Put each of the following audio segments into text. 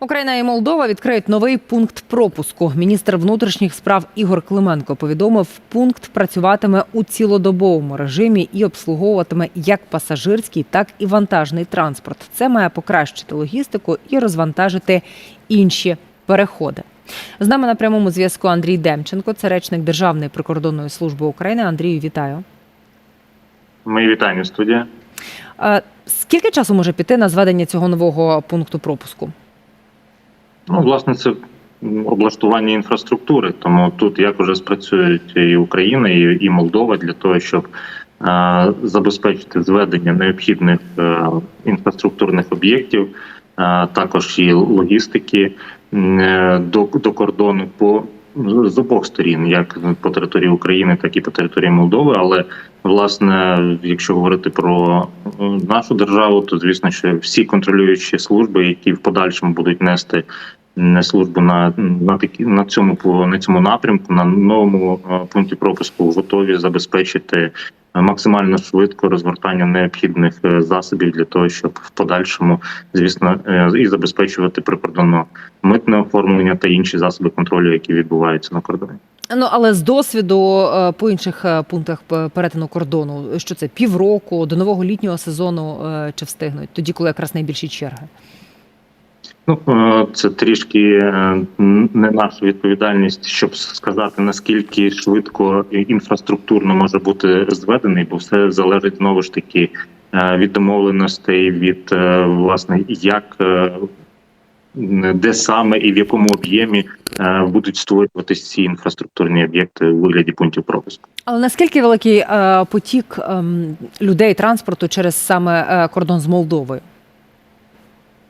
Україна і Молдова відкриють новий пункт пропуску. Міністр внутрішніх справ Ігор Клименко повідомив, пункт працюватиме у цілодобовому режимі і обслуговуватиме як пасажирський, так і вантажний транспорт. Це має покращити логістику і розвантажити інші переходи. З нами на прямому зв'язку Андрій Демченко, це речник Державної прикордонної служби України. Андрію, вітаю. Мої вітання, студія. Е, Скільки часу може піти на зведення цього нового пункту пропуску? Ну, власне, це облаштування інфраструктури. Тому тут як уже спрацюють і Україна, і, і Молдова для того, щоб е, забезпечити зведення необхідних е, інфраструктурних об'єктів, е, також і логістики е, до, до кордону по з обох сторін, як по території України, так і по території Молдови. Але власне, якщо говорити про е, нашу державу, то звісно, що всі контролюючі служби, які в подальшому будуть нести не службу на на такі на цьому на цьому напрямку, на новому пункті пропуску, готові забезпечити е, максимально швидко розгортання необхідних е, засобів для того, щоб в подальшому, звісно, е, і забезпечувати прикордонно митне оформлення та інші засоби контролю, які відбуваються на кордоні. Ну але з досвіду по інших пунктах перетину кордону, що це півроку до нового літнього сезону чи встигнуть, тоді, коли якраз найбільші черги. Ну е, це трішки е, не наша відповідальність, щоб сказати наскільки швидко інфраструктурно може бути зведений, бо все залежить знову ж таки е, від домовленостей, від власне як. Де саме і в якому об'ємі будуть створюватися ці інфраструктурні об'єкти у вигляді пунктів пропуску? Але наскільки великий потік ем, людей транспорту через саме кордон з Молдовою?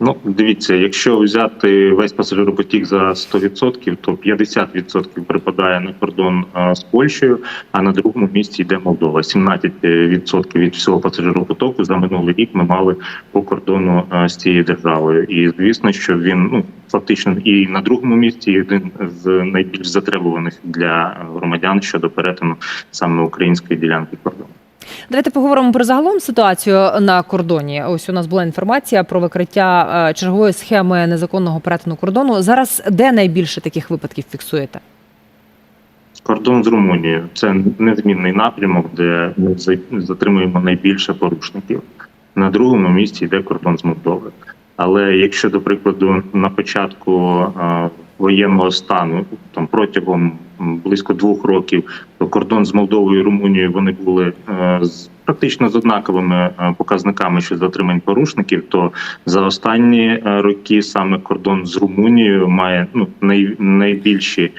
Ну, дивіться, якщо взяти весь пасажиропотік за 100%, то 50% припадає на кордон з Польщею, а на другому місці йде Молдова. 17% від всього пасажиропотоку за минулий рік ми мали по кордону з цією державою. І звісно, що він ну фактично і на другому місці один з найбільш затребуваних для громадян щодо перетину саме української ділянки кордону. Давайте поговоримо про загалом ситуацію на кордоні. Ось у нас була інформація про викриття е, чергової схеми незаконного перетину кордону. Зараз де найбільше таких випадків фіксуєте? Кордон з Румунією це незмінний напрямок, де ми затримуємо найбільше порушників. На другому місці йде кордон з Молдови. Але якщо, до прикладу, на початку е, воєнного стану, там протягом близько двох років, кордон з Молдовою і Румунією вони були е, з практично з однаковими е, показниками щодо затримань порушників, то за останні е, роки саме кордон з Румунією має ну най, найбільші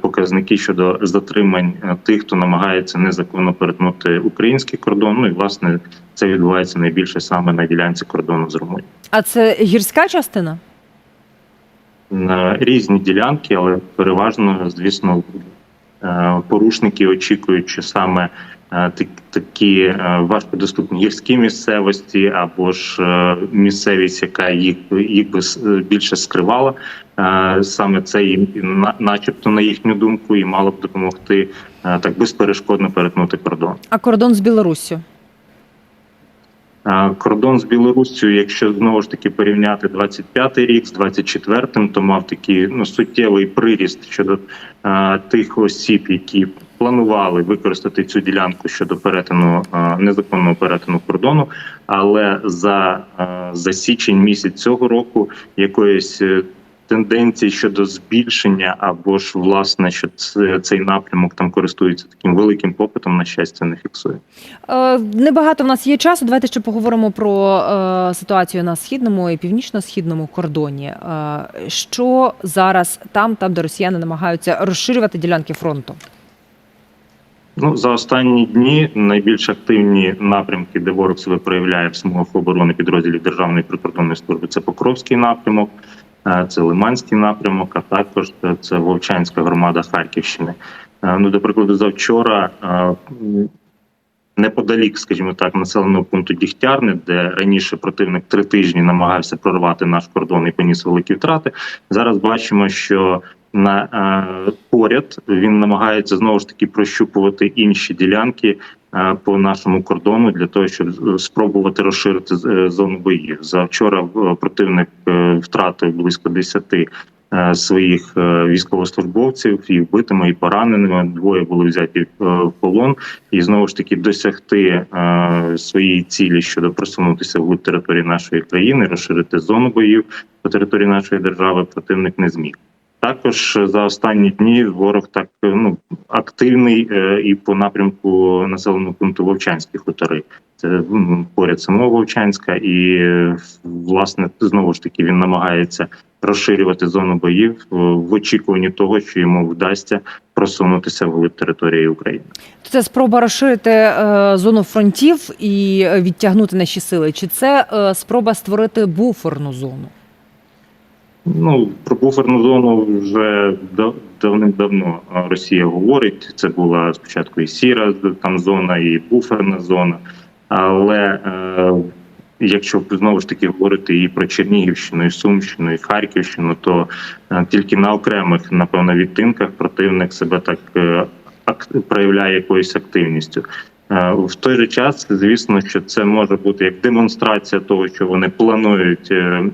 показники щодо затримань тих, хто намагається незаконно перетнути український кордон. Ну і власне це відбувається найбільше саме на ділянці кордону з Румунією. А це гірська частина? Різні ділянки, але переважно, звісно, е, порушники очікують, що саме е, такі е, важкодоступні гірські місцевості або ж місцевість, яка їх їх би більше скривала, саме це їм, на- начебто, на їхню думку, і мало б допомогти так безперешкодно перетнути кордон. А кордон з Білоруссю? Кордон з Білоруссю, якщо знову ж таки порівняти 25-й рік з 24-м, то мав такий ну суттєвий приріст щодо а, тих осіб, які планували використати цю ділянку щодо перетину а, незаконного перетину кордону. Але за, а, за січень місяць цього року якоїсь е, тенденції щодо збільшення або ж власне, що це, цей напрямок там користується таким великим попитом, на щастя, не фіксує. Е, Небагато в нас є часу. Давайте ще поговоримо про е, ситуацію на східному і північно-східному кордоні. Е, що зараз там, там, де росіяни намагаються розширювати ділянки фронту? Ну за останні дні найбільш активні напрямки, де ворог себе проявляє в смугах оборони підрозділів Державної прикордонної служби. Це Покровський напрямок, це Лиманський напрямок, а також е, це Вовчанська громада Харківщини. Е, Ну, до прикладу, завчора е, неподалік, скажімо так, населеного пункту Дігтярне, де раніше противник три тижні намагався прорвати наш кордон і поніс великі втрати. Зараз бачимо, що на е, поряд. Він намагається знову ж таки прощупувати інші ділянки е, по нашому кордону для того, щоб спробувати розширити е, зону боїв. За вчора противник втратив близько 10 е, своїх військовослужбовців і вбитими, і пораненими. Двоє були взяті в полон, і знову ж таки досягти своєї цілі щодо просунутися в території нашої країни, розширити зону боїв по території нашої держави. Противник не зміг. Також за останні дні ворог так ну активний е, і по напрямку населеного пункту Вовчанські хутори. Це поряд самого Вовчанська, і е, власне знову ж таки він намагається розширювати зону боїв е, в очікуванні того, що йому вдасться просунутися вглиб території України. Це спроба розширити зону фронтів і відтягнути наші сили. Чи це спроба створити буферну зону? Ну про буферну зону вже давним-давно Росія говорить. Це була спочатку і сіра там зона, і буферна зона. Але е, якщо знову ж таки говорити і про Чернігівщину, і Сумщину, і Харківщину, то е, тільки на окремих, напевно, відтинках противник себе так е, проявляє якоюсь активністю. Е, В той же час, звісно, що це може бути як демонстрація того, що вони планують е,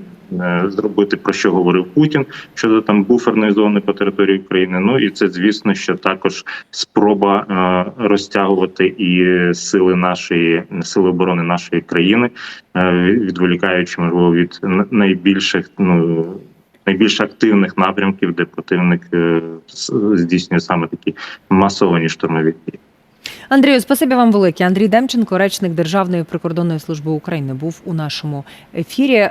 зробити про що говорив Путін щодо там буферної зони по території України. Ну і це звісно, що також спроба е, розтягувати і сили нашої сили оборони нашої країни, е, відволікаючи можливо від найбільших ну. Найбільш активних напрямків, де противник е, здійснює саме такі масовані штурмові дії. Андрію, спасибі вам велике. Андрій Демченко, речник Державної прикордонної служби України, був у нашому ефірі.